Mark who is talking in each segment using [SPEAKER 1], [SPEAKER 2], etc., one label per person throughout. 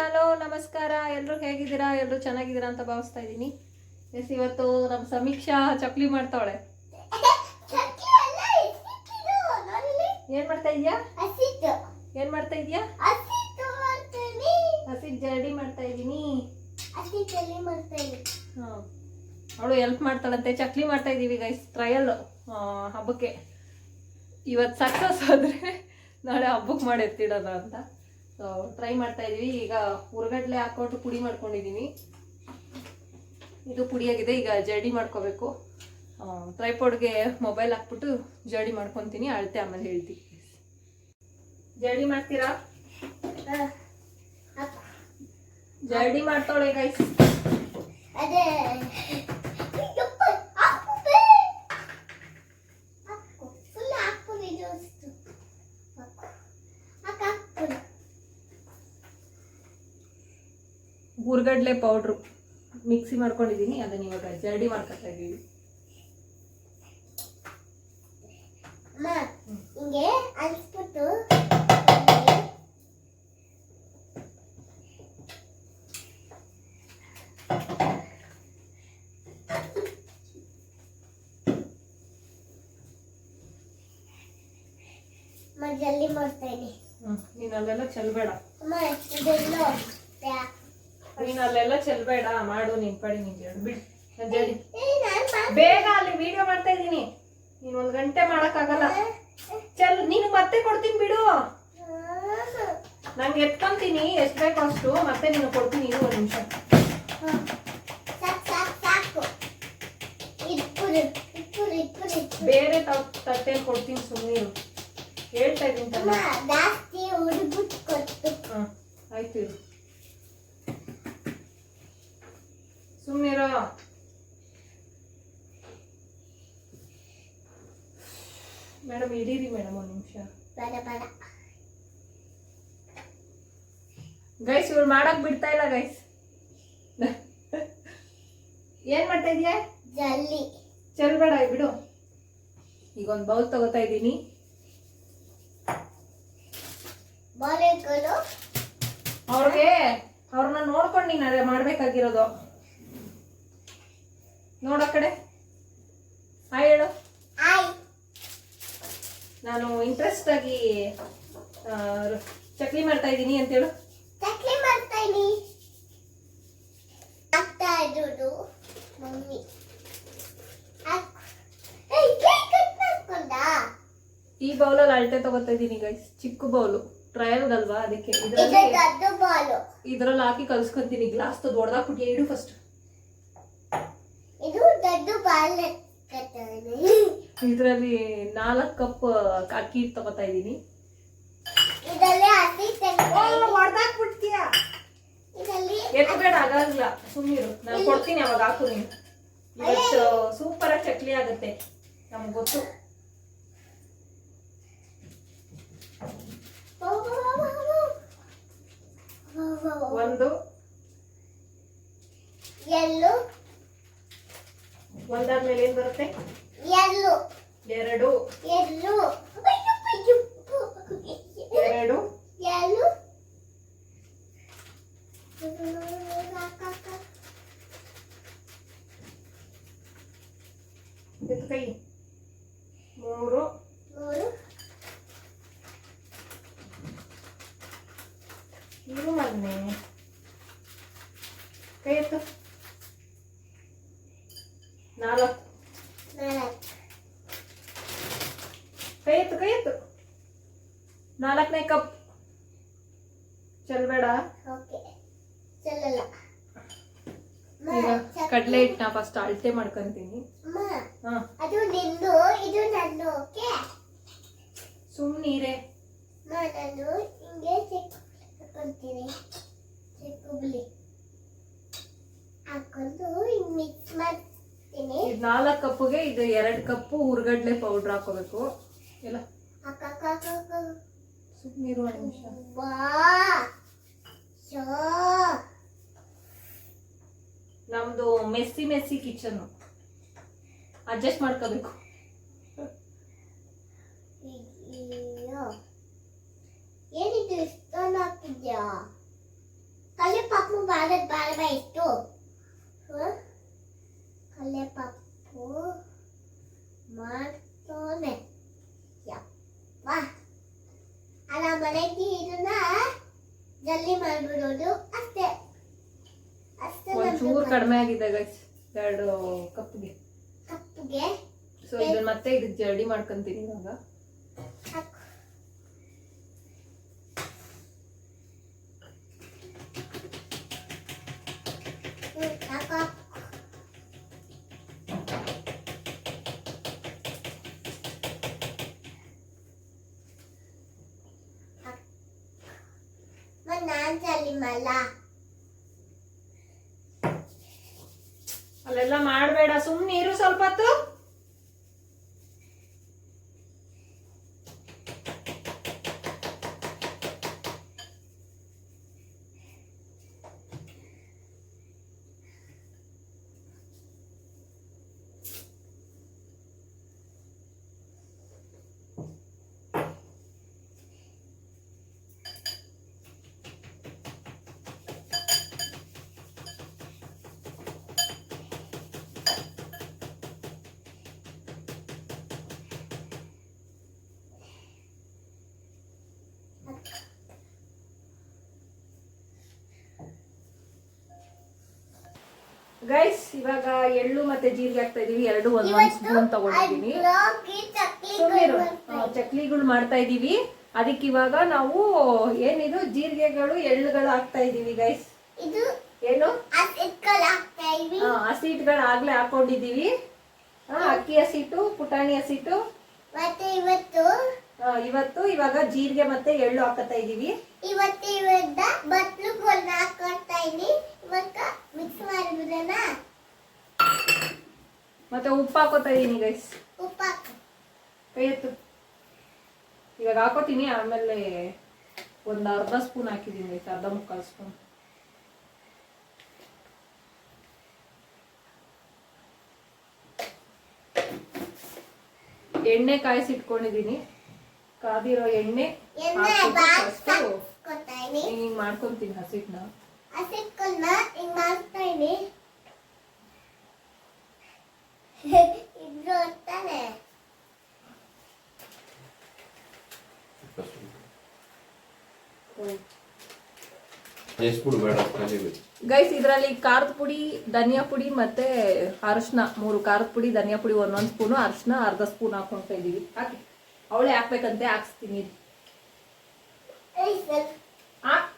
[SPEAKER 1] Hello, ನಮಸ್ಕಾರ. ಎಲ್ಲರೂ ಹೇಗಿದ್ದೀರಾ? ಎಲ್ಲರೂ ಚೆನ್ನಾಗಿದ್ದೀರಾ ಅಂತ ಭಾವಿಸ್ತಾ ಇದ್ದೀನಿ. ಎಸ್, ಇವತ್ತು ನಮ್ಮ ಸಮೀಕ್ಷಾ ಚಕ್ಲಿ ಮಾಡ್ತಾವಳೆ. ಏನ್ ಮಾಡ್ತಾ ಇದೀಯಾ? ಏನ್ ಮಾಡ್ತಾ ಇದೀಯಾ? ಹಸಿ ಜರ್ಡಿ ಮಾಡ್ತಾ ಇದ್ದೀನಿ. ಅವಳು ಹೆಲ್ಪ್ ಮಾಡ್ತಾಳಂತೆ. ಚಕ್ಲಿ ಮಾಡ್ತಾ ಇದೀವಿ ಗೈಸ್ ಟ್ರಯಲ್ ಹಬ್ಬಕ್ಕೆ. ಇವತ್ತು ಸಕ್ಸಸ್ ಆದ್ರೆ ನಾಳೆ ಹಬ್ಬಕ್ಕೆ ಮಾಡಿ ಅಂತ. ಸೊ ಟ್ರೈ ಮಾಡ್ತಾ ಇದೀವಿ. ಈಗ ಹುರ್ಗಡ್ಲೆ ಹಾಕೊಂಡು ಪುಡಿ ಮಾಡ್ಕೊಂಡಿದ್ದೀನಿ ಇದು ಪುಡಿಯಾಗಿದೆ. ಈಗ ಜರ್ಡಿ ಮಾಡ್ಕೋಬೇಕು. ಟ್ರೈಪೋಡ್ಗೆ ಮೊಬೈಲ್ ಹಾಕ್ಬಿಟ್ಟು ಜರ್ಡಿ ಮಾಡ್ಕೊತೀನಿ. ಅಳತೆ ಆಮೇಲೆ ಹೇಳ್ತೀನಿ. ಜರ್ಡಿ ಮಾಡ್ತೀರಾ? ಜರ್ಡಿ ಮಾಡ್ತಾಳೆ ಗೈಸ್
[SPEAKER 2] ಅದೇ ಯಪ್ಪ, ಹಾಕು ಬೇ. ಹಾಕು. full ಹಾಕು ಇದು ಅಷ್ಟು. ಹಾಕು. ಹಾಕು, ಹಾಕು.
[SPEAKER 1] ಹುರ್ಗಡ್ಲೆ ಪೌಡ್ರು ಮಿಕ್ಸಿ ಮಾಡ್ಕೊಂಡಿದ್ದೀನಿ. ಅದನ್ನ ಇವಾಗ ಜರ್ಡಿ ಮಾಡ್ಕೊತಾ ಇದ್ದೀವಿ.
[SPEAKER 2] ಹಿಂಗೆ ಅನ್ಸ್ಬಿಟ್ಟು ಅಮ್ಮ, ಜಲ್ದಿ ಮಾಡ್ತೇನೆ
[SPEAKER 1] ನೀನು ಅಲ್ಲೆಲ್ಲ ಚೆಲ್ಬೇಡ.
[SPEAKER 2] ಅಮ್ಮ ಇದೆಲ್ಲ
[SPEAKER 1] ನೀನು ಅಲ್ಲೆಲ್ಲ ಚೆಲ್ಬೇಡ ಮಾಡು ನಿನ್ ಪಡಿ ನೀನ್ ಬಿಡು
[SPEAKER 2] ಮಾಡ್-
[SPEAKER 1] ಬೇಗ ಅಲ್ಲಿ ವಿಡಿಯೋ ಮಾಡ್ತಾ ಇದ್ದೀನಿ. ನೀನು ಒಂದ್ ಗಂಟೆ ಮಾಡಕ್ಕಾಗಲ್ಲ. ಚೆಲ್ ನೀನು ಮತ್ತೆ ಕೊಡ್ತೀನಿ ಬಿಡು. ನಂಗೆ ಎತ್ಕೊಂತೀನಿ ಎಷ್ಟು ಬೇಕೋ ಅಷ್ಟು. ಮತ್ತೆ ನೀನು ಕೊಡ್ತೀನಿ ಇರು ಒಂದ್ ನಿಮಿಷ. ಬೇರೆ ತಟ್ಟೆಲಿ ಕೊಡ್ತೀನಿ ಸುಮ್ಮನೆ ಹೇಳ್ತಾ ಇದ್ದೀನಿ ಆಯ್ತು ಇರು ಸುಮ್ಮನಿರೋ ಮೇಡಮ್ ಇಡೀರಿ ಮೇಡಮ್ ಒಂದು ನಿಮಿಷ. ಗೈಸ್ ಇವ್ರು ಮಾಡಕ್ ಬಿಡ್ತಾ ಇಲ್ಲ ಗೈಸ್ ಏನ್ ಮಾಡ್ತಾ ಇದೀಯಾ?
[SPEAKER 2] ಜಲ್ಲಿ.
[SPEAKER 1] ಚೆಲ್ಬೇಡ ಬಿಡು ಈಗ ಒಂದು ಬೌಲ್ ತಗೋತಾ ಇದ್ದೀನಿ. ಅವ್ರಿಗೆ ಅವ್ರನ್ನ ನೋಡ್ಕೊಂಡು ನೀನ್ ಅದೇ ಮಾಡ್ಬೇಕಾಗಿರೋದು. ನೋಡ ಕಡೆ. ಹಾಯ್ ಹೇಳು.
[SPEAKER 2] ಹಾಯ್.
[SPEAKER 1] ನಾನು ಇಂಟ್ರೆಸ್ಟ್ ಆಗಿ ಚಕ್ಲಿ ಮಾಡ್ತಾ ಇದ್ದೀನಿ ಅಂತೇಳು
[SPEAKER 2] ಚಕ್ಲಿ ಮಾಡ್ತಾ ಇದ್ದೀನಿ. ಆಗ್ತಾ ಇರೋದು ಮಮ್ಮಿ. ಈ?
[SPEAKER 1] ಈ ಬೌಲಲ್ಲಿ ಅಳತೆ ತಗೋತಾ ಇದ್ದೀನಿ ಗೈಸ್ ಚಿಕ್ಕ ಬೌಲು ಟ್ರಯಲ್ ಅಲ್ವಾ? ಅದಕ್ಕೆ ಇದರಲ್ಲಿ
[SPEAKER 2] ಬಾಲು
[SPEAKER 1] ಹಾಕಿ ಕಲ್ಸ್ಕೊಂತೀನಿ. ಗ್ಲಾಸ್ ದೊಡ್ಡದಾಗ ಹೊಡೆದಾಕ್ಬಿಟ್ಟು ಇಡು ಫಸ್ಟ್
[SPEAKER 2] ಇದು ದೊಡ್ಡ ಬಾಲ್ ಕಟ್ಟಾನೆ
[SPEAKER 1] ಇದರಲ್ಲಿ ನಾಲ್ಕು ಕಪ್ ಅಕ್ಕಿ ಹಿಟ್ಟು ತಗೋತಾ ಇದ್ದೀನಿ.
[SPEAKER 2] ಇದರಲ್ಲಿ
[SPEAKER 1] ಎತ್ತಬೇಡ ಆಗಲ್ಲ ಸುಮ್ಮನಿರು ನಾನು ಕೊಡ್ತೀನಿ ಅವಾಗ ಹಾಕು ನೀನು. ಇವತ್ತು ಸೂಪರ್ ಆಗಿ ಚಕ್ಲಿ ಆಗುತ್ತೆ. ನಮ್ಗೆ ಗೊತ್ತು. ಒಂದು.
[SPEAKER 2] ಎಲ್ಲು
[SPEAKER 1] ಒಂದಾದ್ಮೇಲೆ ಏನ್ ಬರುತ್ತೆ? ಎರಡು.
[SPEAKER 2] ಎರಡು. ಅಯ್ಯೋ.
[SPEAKER 1] ಎರಡು.
[SPEAKER 2] ಎಲ್ಲು
[SPEAKER 1] ಕೈ ಮೂರು
[SPEAKER 2] ಮೂರು
[SPEAKER 1] ಇರು ಮೊನ್ನೆ ಕೈ ಎತ್ತು ನಾಲ್ಕು
[SPEAKER 2] ನಾಲ್ಕು
[SPEAKER 1] ಕೈ ಎತ್ತು ಕೈ ಎತ್ತು ನಾಲ್ಕನೇ ಕಪ್ ಚೆಲ್ಬೇಡ
[SPEAKER 2] ಓಕೆ ಚೆಲ್ಲಲ್ಲ ಅಮ್ಮ,
[SPEAKER 1] ಈಗ
[SPEAKER 2] ಚಕ್ಲಿ-
[SPEAKER 1] ಕಡಲೆ ಹಿಟ್ಟನ್ನ ಫಸ್ಟ್ ಅಳತೆ ಮಾಡ್ಕೊಂತೀನಿ.
[SPEAKER 2] ಅದು ನಿಂದು ಇದು ನನ್ನ ಓಕೆ?
[SPEAKER 1] ಸುಮ್ಮನೀರೆ
[SPEAKER 2] ಅಮ್ಮ, ನಾನು ಹಿಂಗೆ ಚೆಕ್ ಹಾಕೊಂತೀನಿ. ಚೆಕ್ಕುಬ್ಲಿ ಹಾಕೊಂಡು ಹಿಂಗೆ ಮಿಕ್ಸ್ ಮಾಡ್ತೀನಿ.
[SPEAKER 1] ಇದು ನಾಲ್ಕು ಕಪ್ಪುಗೆ ಇದು ಎರಡು ಕಪ್ಪು ಹುರ್ಗಡ್ಲೆ ಪೌಡ್ರ್ ಹಾಕೋಬೇಕು. ಎಲ್ಲ. ಸುಮ್ಮನಿರುವ ನಿಮಿಷ.
[SPEAKER 2] ಶೋ.
[SPEAKER 1] ನಮ್ದು ಮೆಸ್ಸಿ ಮೆಸ್ಸಿ ಕಿಚನ್. ಅಡ್ಜಸ್ಟ್ ಮಾಡ್ಕೋಬೇಕು.
[SPEAKER 2] ಏನಿದು ಇಷ್ಟೊಂದು ಹಾಕಿದ್ಯಾ ಕಲೆ ಪಾಪು ಬಾರದ ಇತ್ತು ಹ? ಕಲೆ ಪಾಪು ಮಾಡ್ತಾನೆ. ಯಪ್ಪ. ಅಲ್ಲ ಮನೆಗೆ ಇದನ್ನ ಜಲ್ದಿ ಮಾಡ್ಬಿಡೋದು ಅಷ್ಟೇ.
[SPEAKER 1] ಒಂಚೂರು ಕಡಿಮೆ ಆಗಿದೆ ಗೈಸ್ ಎರಡು ಕಪ್ಗೆ.
[SPEAKER 2] ಕಪ್ಗೆ?
[SPEAKER 1] ಸೊ ಇದನ್ನ ಮತ್ತೆ ಇದಕ್ಕೆ ಜರ್ಡಿ ಮಾಡ್ಕೊಂತೀನಿ ಇವಾಗ.
[SPEAKER 2] ನಾನ್ ಚಲಿ ಮಲ್ಲ.
[SPEAKER 1] ಅಲ್ಲೆಲ್ಲ ಮಾಡಬೇಡ. ಸುಮ್ಮನೆ ಇರು ಸ್ವಲ್ಪ ಗೈಸ್ ಇವಾಗ ಎಳ್ಳು ಮತ್ತೆ ಜೀರಿಗೆ ಹಾಕ್ತಾ ಇದೀವಿ. ಎರಡು ಒಂದ್ ಸ್ಪೂನ್ ತಗೊಂಡಿದೀನಿ ಚಕ್ಲಿಗಳು ಮಾಡ್ತಾ ಇದೀವಿ. ಅದಕ್ಕೆ ಇವಾಗ ನಾವು ಏನಿದು? ಜೀರಿಗೆಗಳು ಎಳ್ಳುಗಳು ಹಾಕ್ತಾ ಇದೀವಿ ಗೈಸ್ ಏನು? ಹಸಿಟ್ಗಳು ಆಗ್ಲೇ ಹಾಕೊಂಡಿದೀವಿ. ಅಕ್ಕಿ ಹಸಿಟ್ಟು ಪುಟಾಣಿ ಹಸಿಟ್ಟು.
[SPEAKER 2] ಮತ್ತೆ ಇವತ್ತು
[SPEAKER 1] ಇವತ್ತು ಇವಾಗ ಜೀರಿಗೆ ಮತ್ತೆ ಎಳ್ಳು ಹಾಕತಾ ಇದೀವಿ.
[SPEAKER 2] ಇವತ್ತು ಮಿಕ್ಸ್ ಮಾಡಿಬಿಡೋಣ
[SPEAKER 1] ಮತ್ತೆ ಉಪ್ಪು ಹಾಕೋತಾ ಇದೀನಿ ಗೈಸ್
[SPEAKER 2] ಉಪ್ಪು ಹಾಕು.
[SPEAKER 1] ಕೈ ಎತ್ತು. ಇವಾಗ ಹಾಕೋತೀನಿ ಆಮೇಲೆ ಒಂದು ಅರ್ಧ ಸ್ಪೂನ್ ಹಾಕಿದೀನಿ ಗೈಸ್ ಅರ್ಧ ಮುಕ್ಕಾಲು ಸ್ಪೂನ್ ಎಣ್ಣೆ ಕಾಯಿಸಿಟ್ಕೊಂಡಿದ್ದೀನಿ ಕಾದಿರೋ ಎಣ್ಣೆ ಹಿಂಗ್ ಮಾಡ್ಕೊಂತೀನಿ ಹಸಿಟ್ನ.
[SPEAKER 2] ಹಸಿಟ್ಗಳನ್ನ ಹಿಂಗ್ ಮಾಡ್ತಾ ಇದೀನಿ ಇಬ್ರು ಹೊತ್ತಾನೆ
[SPEAKER 3] ಎಷ್ಟು ಬೇಡ ಕಲಿಬೇಕು
[SPEAKER 1] ಗೈಸ್ ಇದರಲ್ಲಿ ಖಾರದ ಪುಡಿ ಧನಿಯಾ ಪುಡಿ ಮತ್ತೆ ಅರಶಿನ ಮೂರು ಖಾರದ ಪುಡಿ ಧನಿಯಾ ಪುಡಿ ಒಂದೊಂದು ಸ್ಪೂನು ಅರಶಿನ ಅರ್ಧ ಸ್ಪೂನ್ ಹಾಕೊಂತ ಇದೀವಿ ಅವಳೆ ಅವಳೇ ಹಾಕ್ಬೇಕಂತೆ ಹಾಕ್ಸ್ತೀನಿ
[SPEAKER 2] ಏಯ್ ಸರ್
[SPEAKER 1] ಹಾಕ್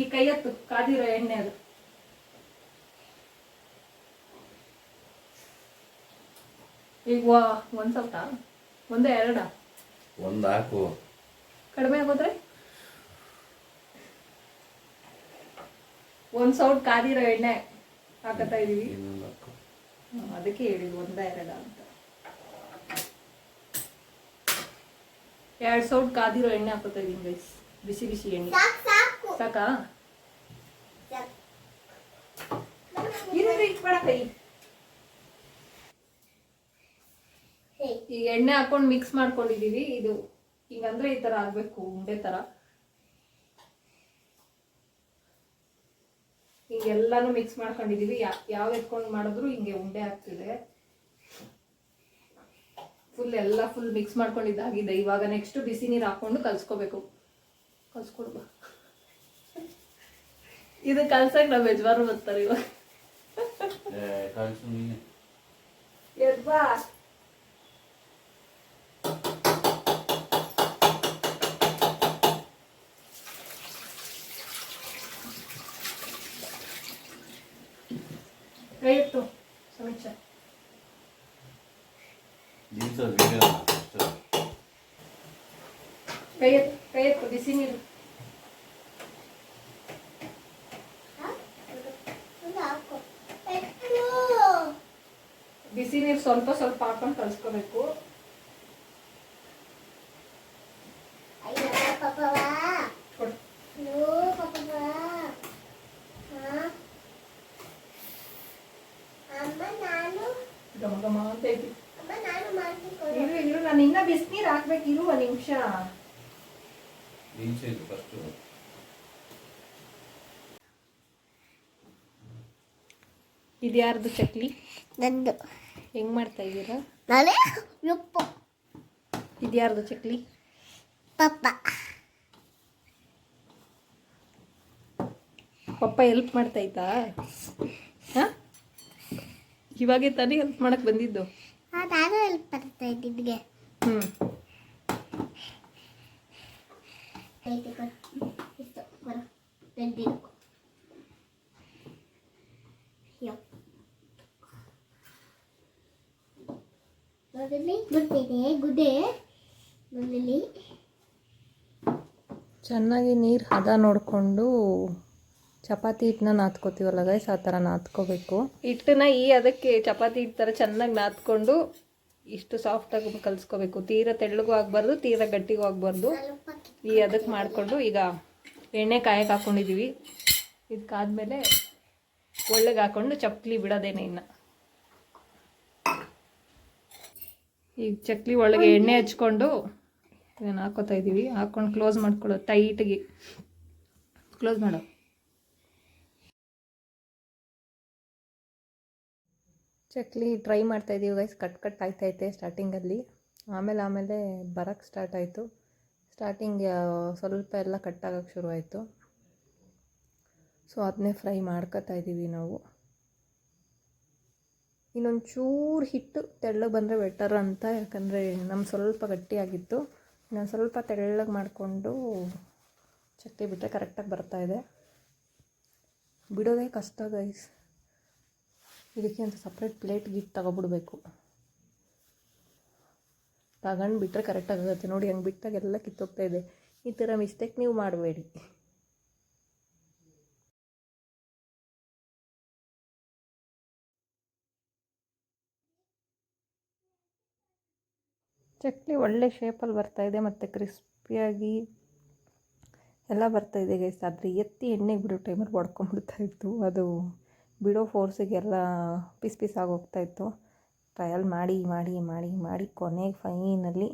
[SPEAKER 1] ಈ ಕೈ ಎತ್ತು ಕಾದಿರೋ ಎಣ್ಣೆ ಅದು. ಈಗ ಒಂದ್ ಸ್ವಲ್ಪ ಒಂದೇ ಎರಡ?
[SPEAKER 3] ಒಂದ್ ಹಾಕು.
[SPEAKER 1] ಕಡಿಮೆ ಆಗೋದ್ರೆ? ಒಂದ್ ಸೌಟ್ ಕಾದಿರೋ ಎಣ್ಣೆ ಹಾಕತಾ ಇದೀವಿ. ಅದಕ್ಕೆ ಹೇಳಿ ಒಂದ ಎರಡ ಅಂತ. ಎರಡ್ ಸೌಟ್ ಕಾದಿರೋ ಎಣ್ಣೆ ಹಾಕೋತಾ ಇದೀನಿ ಗೈಸ್ ಬಿಸಿ ಬಿಸಿ ಎಣ್ಣೆ.
[SPEAKER 2] ಸಾಕು? ಸಾಕು.
[SPEAKER 1] ಸಾಕಾ
[SPEAKER 2] ಸಾಕು.
[SPEAKER 1] ಇರೋದು ಇಟ್ಬೇಡ ಕೈ
[SPEAKER 2] ಹೇ,
[SPEAKER 1] ಈ ಎಣ್ಣೆ ಹಾಕೊಂಡು ಮಿಕ್ಸ್ ಮಾಡ್ಕೊಂಡಿದೀವಿ. ಇದು ಹಿಂಗಂದ್ರೆ ಈ ತರ ಆಗ್ಬೇಕು ಉಂಡೆ ತರ ಹಿಂಗೆಲ್ಲಾನು ಮಿಕ್ಸ್ ಮಾಡ್ಕೊಂಡಿದೀವಿ. ಯಾವ ಎತ್ಕೊಂಡು ಮಾಡಿದ್ರು ಹಿಂಗೆ ಉಂಡೆ ಆಗ್ತಿದೆ. ಫುಲ್ ಎಲ್ಲ ಫುಲ್ ಮಿಕ್ಸ್ ಮಾಡ್ಕೊಂಡಿದ್ದಾಗಿದೆ. ಇವಾಗ ನೆಕ್ಸ್ಟ್ ಬಿಸಿ ನೀರು ಹಾಕೊಂಡು ಕಲ್ಸ್ಕೋಬೇಕು. ಕಲ್ಸ್ಕೊಡ್ಬಾ ಇದು ಕಲ್ಸಕ್ ನಾವು ಯಜಮಾನ್ರು ಬರ್ತಾರೆ ಇವಾಗ. ಎದ್ಬಾ ಕೈ ಎತ್ತು ಸಮೀಕ್ಷಾ
[SPEAKER 3] ದಿವಸ ವಿಡಿಯೋ
[SPEAKER 1] ಕೈ ಎತ್ತು ಕೈ ಎತ್ತು ಬಿಸಿ ನೀರು
[SPEAKER 2] ಹಾ? ಒಂದು ಹಾಕು. ಎತ್ತು.
[SPEAKER 1] ಬಿಸಿ ನೀರು ಸ್ವಲ್ಪ ಸ್ವಲ್ಪ ಹಾಕೊಂಡು ಕಲ್ಸ್ಕೋಬೇಕು
[SPEAKER 2] ಅಯ್ಯೋ ಪಾಪವಾ
[SPEAKER 1] ಕೊಡು
[SPEAKER 2] ಅಯ್ಯೋ ಪಾಪವಾ ಹಾ ಅಮ್ಮ ನಾನು
[SPEAKER 1] ಗಮ ಗಮ ಅಂತ ಐತಿ
[SPEAKER 2] ಅಮ್ಮ ನಾನು. ಹಾಕೊಂಡು ಕೊಡು.
[SPEAKER 1] ಇರು ಇರು ನಾನು ಇನ್ನ ಬಿಸಿನೀರು ಹಾಕ್ಬೇಕು. ಇರುವ ಒಂದು ನಿಮಿಷ.
[SPEAKER 3] ಬೀನ್ಸ್ ಇದು ಫಸ್ಟು
[SPEAKER 1] ಇದು ಯಾರ್ದು ಚಕ್ಲಿ?
[SPEAKER 2] ನಂದು.
[SPEAKER 1] ಹೆಂಗ್ ಮಾಡ್ತಾ ಇದ್ದೀರಾ?
[SPEAKER 2] ನಾನೇ ಯಪ್ಪ.
[SPEAKER 1] ಇದು ಯಾರ್ದು ಚಕ್ಲಿ?
[SPEAKER 2] ಪಪ್ಪ.
[SPEAKER 1] ಪಪ್ಪ ಹೆಲ್ಪ್ ಮಾಡ್ತಾ ಇದ್ದಾ? ಹಾಂ? ಇವಾಗೆ ತಾನೇ ಹೆಲ್ಪ್ ಮಾಡಕ್ಕೆ ಬಂದಿದ್ದು?
[SPEAKER 2] ನಾನು ಹೆಲ್ಪ್ ಮಾಡ್ತಾ ಇದ್ದಿದ್ಗೆ
[SPEAKER 1] ಹ್ಞೂ
[SPEAKER 2] ಬರೋ
[SPEAKER 1] ಚೆನ್ನಾಗಿ ನೀರು ಹದ ನೋಡಿಕೊಂಡು ಚಪಾತಿ ಹಿಟ್ಟನ್ನ ನಾದ್ಕೋತೀವಲ್ಲ ಗೈಸ್ ಆ ಥರ ನಾದ್ಕೋಬೇಕು ಹಿಟ್ಟನ್ನ ಈ ಅದಕ್ಕೆ ಚಪಾತಿ ಹಿಟ್ಟು ಥರ ಚೆನ್ನಾಗಿ ನಾದ್ಕೊಂಡು ಇಷ್ಟು ಸಾಫ್ಟಾಗಿ ಕಲಿಸ್ಕೋಬೇಕು. ತೀರ ತೆಳ್ಳಗೂ ಆಗಬಾರ್ದು, ತೀರ ಗಟ್ಟಿಗೂ ಆಗಬಾರ್ದು. ಈ ಅದಕ್ಕೆ ಮಾಡಿಕೊಂಡು ಈಗ ಎಣ್ಣೆ ಕಾಯಕ್ಕೆ ಹಾಕ್ಕೊಂಡಿದ್ದೀವಿ ಇದಕ್ಕಾದ್ಮೇಲೆ ಒಳ್ಳೆಗೆ ಹಾಕ್ಕೊಂಡು ಚಪ್ಲಿ ಬಿಡೋದೇನೆ ಇನ್ನು. ಈಗ ಚಕ್ಲಿ ಒಳಗೆ ಎಣ್ಣೆ ಹಚ್ಕೊಂಡು ಇದನ್ನು ಹಾಕೋತಾ ಇದ್ದೀವಿ ಹಾಕ್ಕೊಂಡು ಕ್ಲೋಸ್ ಮಾಡ್ಕೊಳ್ಳೋ ಟೈಟ್ಗೆ ಕ್ಲೋಸ್ ಮಾಡೋ. ಚಕ್ಲಿ ಟ್ರೈ ಮಾಡ್ತಾ ಇದ್ದೀವಿ ಗೈಸ್ ಕಟ್ ಕಟ್ ಆಗ್ತೈತೆ ಸ್ಟಾರ್ಟಿಂಗಲ್ಲಿ ಆಮೇಲೆ ಆಮೇಲೆ ಬರೋಕ್ಕೆ ಸ್ಟಾರ್ಟ್ ಆಯಿತು. ಸ್ಟಾರ್ಟಿಂಗ್ ಸ್ವಲ್ಪ ಎಲ್ಲ ಕಟ್ಟಾಗೋಕ್ಕೆ ಶುರುವಾಯಿತು ಆಯಿತು. ಸೊ ಅದನ್ನೇ ಫ್ರೈ ಮಾಡ್ಕೋತಾ ಇದ್ದೀವಿ ನಾವು. ಇನ್ನೊಂದು ಚೂರು ಹಿಟ್ಟು ತೆಳ್ಳಗೆ ಬಂದರೆ ಬೆಟರ್ ಅಂತ, ಯಾಕಂದರೆ ನಮ್ಮ ಸ್ವಲ್ಪ ಗಟ್ಟಿಯಾಗಿತ್ತು. ಇನ್ನೊಂದು ಸ್ವಲ್ಪ ತೆಳ್ಳಗೆ ಮಾಡಿಕೊಂಡು ಚಕ್ಕೆ ಬಿಟ್ಟರೆ ಕರೆಕ್ಟಾಗಿ ಬರ್ತಾಯಿದೆ ಬಿಡೋದೇ ಕಷ್ಟ ಗೈಸ್ ಇದಕ್ಕೆ ಅಂತ ಸಪ್ರೇಟ್ ಪ್ಲೇಟ್ ಗಿಟ್ ತಗೊಬಿಡ್ಬೇಕು. ತಗೊಂಡು ಬಿಟ್ಟರೆ ಕರೆಕ್ಟಾಗಿ ಆಗುತ್ತೆ. ನೋಡಿ, ಹಂಗೆ ಬಿಟ್ಟಾಗೆಲ್ಲ ಕಿತ್ತೋಗ್ತಾಯಿದೆ ಕಿತ್ತೋಗ್ತಾ ಇದೆ. ಈ ಥರ ಮಿಸ್ಟೇಕ್ ನೀವು ಮಾಡಬೇಡಿ. ಚಕ್ಲಿ ಒಳ್ಳೆ ಶೇಪಲ್ಲಿ ಬರ್ತಾಯಿದೆ ಮತ್ತು ಕ್ರಿಸ್ಪಿಯಾಗಿ ಎಲ್ಲ ಬರ್ತಾಯಿದೆ ಗೈಸ್ ಆದರೆ ಎತ್ತಿ ಎಣ್ಣೆಗೆ ಬಿಡೋ ಟೈಮಲ್ಲಿ ಒಡ್ಕೊಂಡ್ಬಿಡ್ತಾ ಇತ್ತು. ಅದು ಬಿಡೋ ಫೋರ್ಸಿಗೆಲ್ಲ ಪೀಸ್ ಪೀಸ್ ಆಗಿ ಇತ್ತು. ಟ್ರಯಲ್ ಮಾಡಿ ಮಾಡಿ ಮಾಡಿ ಮಾಡಿ ಕೊನೆಗೆ ಫೈನಲ್ಲಿ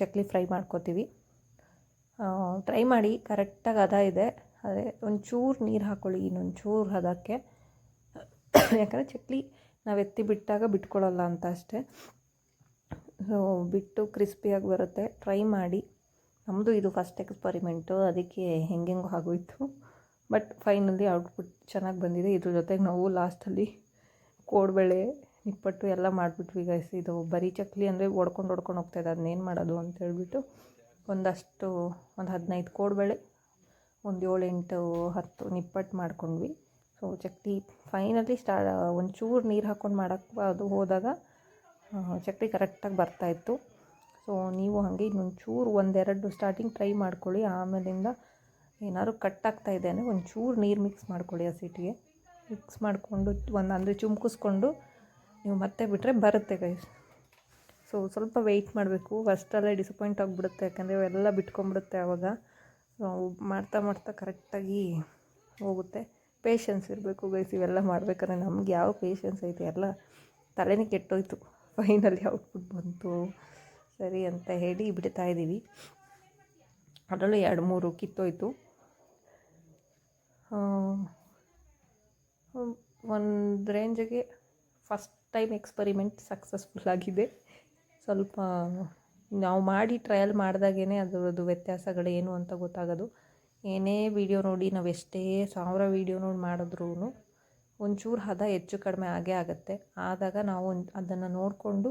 [SPEAKER 1] ಚಕ್ಲಿ ಫ್ರೈ ಮಾಡ್ಕೋತೀವಿ. ಟ್ರೈ ಮಾಡಿ ಕರೆಕ್ಟಾಗಿ ಹದ ಇದೆ. ಆದರೆ ಒಂಚೂರು ನೀರು ಹಾಕ್ಕೊಳ್ಳಿ ಇನ್ನೊಂಚೂರು ಹದಕ್ಕೆ. ಯಾಕಂದರೆ ಚಕ್ಲಿ ನಾವು ಎತ್ತಿ ಬಿಟ್ಟಾಗ ಬಿಟ್ಕೊಳ್ಳಲ್ಲ ಅಂತ ಅಷ್ಟೇ. ಬಿಟ್ಟು ಕ್ರಿಸ್ಪಿಯಾಗಿ ಬರುತ್ತೆ. ಟ್ರೈ ಮಾಡಿ. ನಮ್ಮದು ಇದು ಫಸ್ಟ್ ಎಕ್ಸ್ಪರಿಮೆಂಟು ಅದಕ್ಕೆ ಹೆಂಗೆಂಗೋ ಆಗೋಯ್ತು. ಬಟ್ ಫೈನಲಿ ಔಟ್ಪುಟ್ ಚೆನ್ನಾಗಿ ಬಂದಿದೆ. ಇದ್ರ ಜೊತೆಗೆ ನಾವು ಲಾಸ್ಟಲ್ಲಿ ಕೋಡ್ಬೇಳೆ ನಿಪ್ಪಟ್ಟು ಎಲ್ಲ ಮಾಡಿಬಿಟ್ವಿ ಗೈಸ್ ಇದು ಬರೀ ಚಕ್ಲಿ ಅಂದರೆ ಒಡ್ಕೊಂಡು ಹೊಡ್ಕೊಂಡು ಹೋಗ್ತಾಯಿದೆ ಅದನ್ನೇನು ಮಾಡೋದು ಅಂತ ಹೇಳ್ಬಿಟ್ಟು ಒಂದಷ್ಟು, ಒಂದು ಹದಿನೈದು ಕೋಡ್ಬೇಳೆ ಒಂದು ಏಳು ಎಂಟು ಹತ್ತು ನಿಪ್ಪಟ್ಟು ಮಾಡ್ಕೊಂಡ್ವಿ. ಸೊ ಚಕ್ಲಿ ಫೈನಲಿ ಸ್ಟಾ ಒಂಚೂರು ನೀರು ಹಾಕ್ಕೊಂಡು ಮಾಡೋಕ್ಕೆ ಅದು ಹೋದಾಗ ಚಕ್ಲಿ ಕರೆಕ್ಟಾಗಿ ಬರ್ತಾಯಿತ್ತು ಸೊ ನೀವು ಹಾಗೆ ಇನ್ನೊಂಚೂರು ಒಂದೆರಡು ಸ್ಟಾರ್ಟಿಂಗ್ ಟ್ರೈ ಮಾಡ್ಕೊಳ್ಳಿ. ಆಮೇಲಿಂದ ಏನಾದ್ರು ಕಟ್ ಆಗ್ತಾ ಇದೆ ಅಂದರೆ ಒಂಚೂರು ನೀರು ಮಿಕ್ಸ್ ಮಾಡ್ಕೊಳ್ಳಿ ಆ ಸೀಟಿಗೆ ಮಿಕ್ಸ್ ಮಾಡಿಕೊಂಡು ಒಂದು ಅಂದರೆ ಚುಮ್ಕಿಸ್ಕೊಂಡು ನೀವು ಮತ್ತೆ ಬಿಟ್ಟರೆ ಬರುತ್ತೆ ಗೈಸ್ ಸೊ ಸ್ವಲ್ಪ ವೆಯ್ಟ್ ಮಾಡಬೇಕು. ಫಸ್ಟಲ್ಲೇ ಡಿಸಪಾಯಿಂಟ್ ಆಗಿಬಿಡುತ್ತೆ. ಯಾಕಂದರೆ ಇವೆಲ್ಲ ಬಿಟ್ಕೊಂಡ್ಬಿಡುತ್ತೆ ಆವಾಗ ಮಾಡ್ತಾ ಮಾಡ್ತಾ ಕರೆಕ್ಟಾಗಿ ಹೋಗುತ್ತೆ. ಪೇಷನ್ಸ್ ಇರಬೇಕು ಗೈಸ್ ಇವೆಲ್ಲ ಮಾಡ್ಬೇಕಾದ್ರೆ ನಮ್ಗೆ ಯಾವ ಪೇಷನ್ಸ್ ಐತೆ ಎಲ್ಲ ತಲೆನೇ ಕೆಟ್ಟೋಯ್ತು. ಫೈನಲಿ ಔಟ್ಪುಟ್ ಬಂತು. ಸರಿ ಅಂತ ಹೇಳಿ ಬಿಡ್ತಾ ಇದ್ದೀವಿ. ಅದರಲ್ಲೂ ಎರಡು ಮೂರು ಕಿತ್ತೋಯ್ತು. ಒಂದು ರೇಂಜಿಗೆ ಫಸ್ಟ್ ಟೈಮ್ ಎಕ್ಸ್ಪರಿಮೆಂಟ್ ಸಕ್ಸಸ್ಫುಲ್ ಆಗಿದೆ. ಸ್ವಲ್ಪ ನಾವು ಮಾಡಿ ಟ್ರಯಲ್ ಮಾಡಿದಾಗೇ ಅದರದ್ದು ವ್ಯತ್ಯಾಸಗಳೇನು ಅಂತ ಗೊತ್ತಾಗೋದು. ಏನೇ ವಿಡಿಯೋ ನೋಡಿ ನಾವು ಎಷ್ಟೇ ಸಾವಿರ ವೀಡಿಯೋ ನೋಡಿ ಮಾಡಿದ್ರೂ ಒಂಚೂರು ಹದ ಹೆಚ್ಚು ಕಡಿಮೆ ಆಗೇ ಆಗುತ್ತೆ. ಆದಾಗ ನಾವು ಅದನ್ನು ನೋಡಿಕೊಂಡು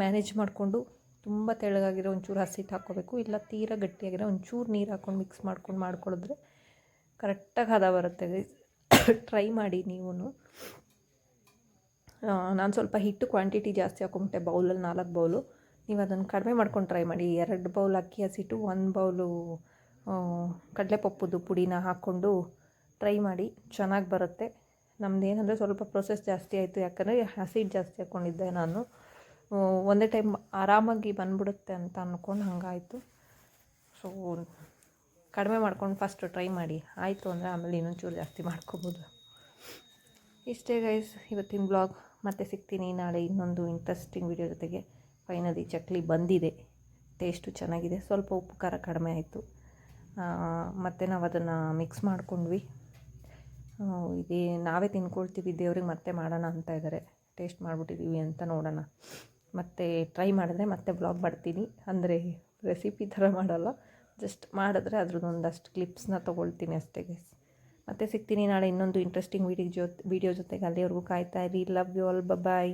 [SPEAKER 1] ಮ್ಯಾನೇಜ್ ಮಾಡಿಕೊಂಡು, ತುಂಬ ತೆಳಗಾಗಿರೋ ಒಂಚೂರು ಹಸಿಟ್ಟು ಹಾಕ್ಕೋಬೇಕು. ಇಲ್ಲ ತೀರ ಗಟ್ಟಿಯಾಗಿರೋ ಒಂಚೂರು ನೀರು ಹಾಕ್ಕೊಂಡು ಮಿಕ್ಸ್ ಮಾಡ್ಕೊಂಡು ಮಾಡ್ಕೊಳಿದ್ರೆ ಕರೆಕ್ಟಾಗಿ ಹದ ಬರುತ್ತೆ ಟ್ರೈ ಮಾಡಿ ನೀವು ನಾನು ಸ್ವಲ್ಪ ಹಿಟ್ಟು ಕ್ವಾಂಟಿಟಿ ಜಾಸ್ತಿ ಹಾಕೊಂಬಿಟ್ಟೆ ಬೌಲಲ್ಲಿ ನಾಲ್ಕು ಬೌಲು. ನೀವು ಅದನ್ನು ಕಡಿಮೆ ಮಾಡ್ಕೊಂಡು ಟ್ರೈ ಮಾಡಿ. ಎರಡು ಬೌಲ್ ಅಕ್ಕಿ ಹಸಿಟ್ಟು, ಒಂದು ಬೌಲು ಕಡಲೆಪಪ್ಪುದು ಪುಡಿನ ಹಾಕ್ಕೊಂಡು ಟ್ರೈ ಮಾಡಿ. ಚೆನ್ನಾಗಿ ಬರುತ್ತೆ. ನಮ್ದು ಏನಂದರೆ ಸ್ವಲ್ಪ ಪ್ರೊಸೆಸ್ ಜಾಸ್ತಿ ಆಯಿತು. ಯಾಕಂದರೆ ಹಸಿಟ್ಟು ಜಾಸ್ತಿ ಹಾಕ್ಕೊಂಡಿದ್ದೆ ನಾನು. ಒಂದೇ ಟೈಮ್ ಆರಾಮಾಗಿ ಬಂದ್ಬಿಡುತ್ತೆ ಅಂತ ಅಂದ್ಕೊಂಡು ಹಂಗಾಯಿತು. ಸೊ ಕಡಿಮೆ ಮಾಡ್ಕೊಂಡು ಫಸ್ಟ್ ಟ್ರೈ ಮಾಡಿ. ಆಯಿತು ಅಂದರೆ ಆಮೇಲೆ ಇನ್ನೊಂಚೂರು ಜಾಸ್ತಿ ಮಾಡ್ಕೊಬೋದು. ಇಷ್ಟೇ ಗೈಸ್ ಇವತ್ತಿನ ಬ್ಲಾಗ್ ಮತ್ತೆ ಸಿಗ್ತೀನಿ ನಾಳೆ ಇನ್ನೊಂದು ಇಂಟ್ರೆಸ್ಟಿಂಗ್ ವಿಡಿಯೋ ಜೊತೆಗೆ. ಫೈನಲಿ ಚಕ್ಲಿ ಬಂದಿದೆ. ಟೇಸ್ಟು ಚೆನ್ನಾಗಿದೆ. ಸ್ವಲ್ಪ ಉಪ್ಪು ಖಾರ ಕಡಿಮೆ ಆಯಿತು. ಮತ್ತು ನಾವು ಅದನ್ನು ಮಿಕ್ಸ್ ಮಾಡ್ಕೊಂಡ್ವಿ. ಇದೇ ನಾವೇ ತಿನ್ಕೊಳ್ತೀವಿ, ದೇವ್ರಿಗೆ ಮತ್ತೆ ಮಾಡೋಣ ಅಂತ ಇದ್ದಾರೆ ಟೇಸ್ಟ್ ಮಾಡಿಬಿಟ್ಟಿದ್ದೀವಿ ಅಂತ ನೋಡೋಣ. ಮತ್ತೆ ಟ್ರೈ ಮಾಡಿದ್ರೆ ಮತ್ತೆ ಬ್ಲಾಗ್ ಮಾಡ್ತೀನಿ. ಅಂದರೆ ರೆಸಿಪಿ ಥರ ಮಾಡಲ್ಲ ಜಸ್ಟ್ ಮಾಡಿದ್ರೆ ಅದ್ರದ್ದೊಂದಷ್ಟು ಕ್ಲಿಪ್ಸ್ನ ತೊಗೊಳ್ತೀನಿ ಅಷ್ಟೇ ಗೈಸ್ ಮತ್ತೆ ಸಿಗ್ತೀನಿ ನಾಳೆ ಇನ್ನೊಂದು ಇಂಟ್ರೆಸ್ಟಿಂಗ್ ವೀಡಿಯೋ ಜೊತೆ ವೀಡಿಯೋ ಜೊತೆಗೆ. ಅಲ್ಲಿವರೆಗೂ ಕಾಯ್ತಾ ಇರಿ. Love you all bye